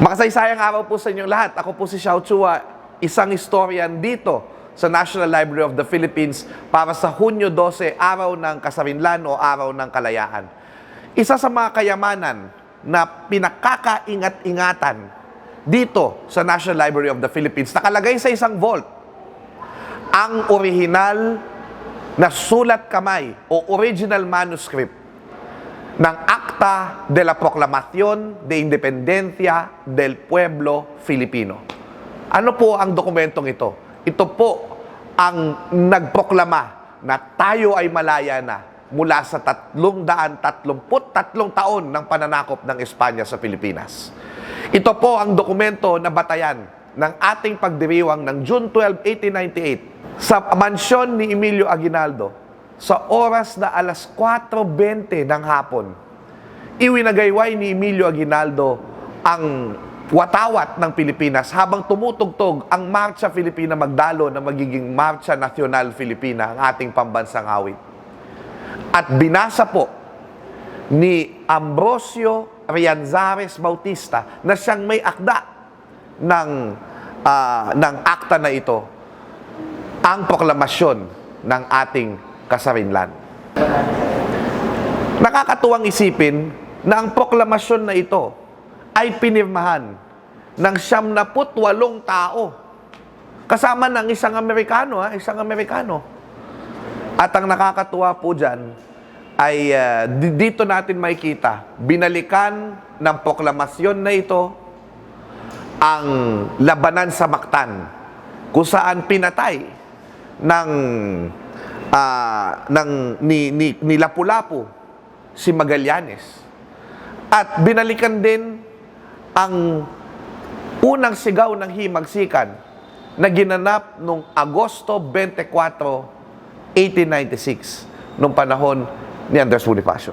Makasaysayang araw po sa inyong lahat. Ako po si Xiao Chua, isang historian dito sa National Library of the Philippines para sa Hunyo 12, Araw ng Kasarinlan o Araw ng Kalayaan. Isa sa mga kayamanan na pinakakaingat-ingatan dito sa National Library of the Philippines, nakalagay sa isang vault ang original na sulat kamay o original manuscript ng Acta de la Proclamación de Independencia del Pueblo Filipino. Ano po ang dokumentong ito? Ito po ang nagproklama na tayo ay malaya na mula sa 333 taon ng pananakop ng Espanya sa Pilipinas. Ito po ang dokumento na batayan ng ating pagdiriwang ng June 12, 1898 sa mansyon ni Emilio Aguinaldo sa oras na alas 4.20 ng hapon. Iwinagayway ni Emilio Aguinaldo ang watawat ng Pilipinas habang tumutugtog ang Marcha Filipina Magdalo na magiging Marcha Nacional Filipina, ang ating pambansang awit. At binasa po ni Ambrosio Rianzares Bautista na siyang may akda ng, ah, ng akta na ito ang proklamasyon ng ating kasarinlan. Nakakatuwang isipin na ang proklamasyon na ito ay pinirmahan ng walong tao. Kasama ng isang Amerikano, ha? isang Amerikano. At ang nakakatuwa po dyan ay di- dito natin makikita, binalikan ng proklamasyon na ito ang labanan sa Mactan kung saan pinatay ng ah, ng ni, ni, ni Lapu-Lapu si Magallanes. At binalikan din ang unang sigaw ng himagsikan na ginanap noong Agosto 24, 1896, nung panahon ni Andres Bonifacio.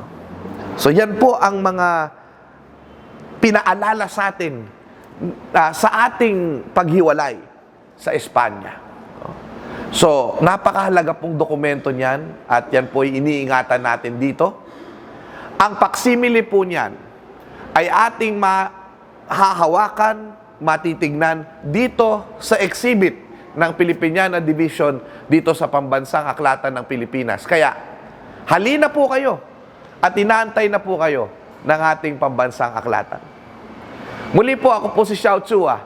So yan po ang mga pinaalala sa atin ah, sa ating paghiwalay sa Espanya. So, napakahalaga pong dokumento niyan at yan po ay iniingatan natin dito. Ang faksimile po niyan ay ating mahahawakan, matitignan dito sa exhibit ng Filipiniana Division dito sa Pambansang Aklatan ng Pilipinas. Kaya, halina po kayo at inaantay na po kayo ng ating Pambansang Aklatan. Muli po ako po si Xiao Chua.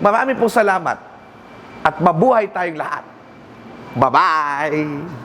Marami po salamat at mabuhay tayong lahat. Bye-bye!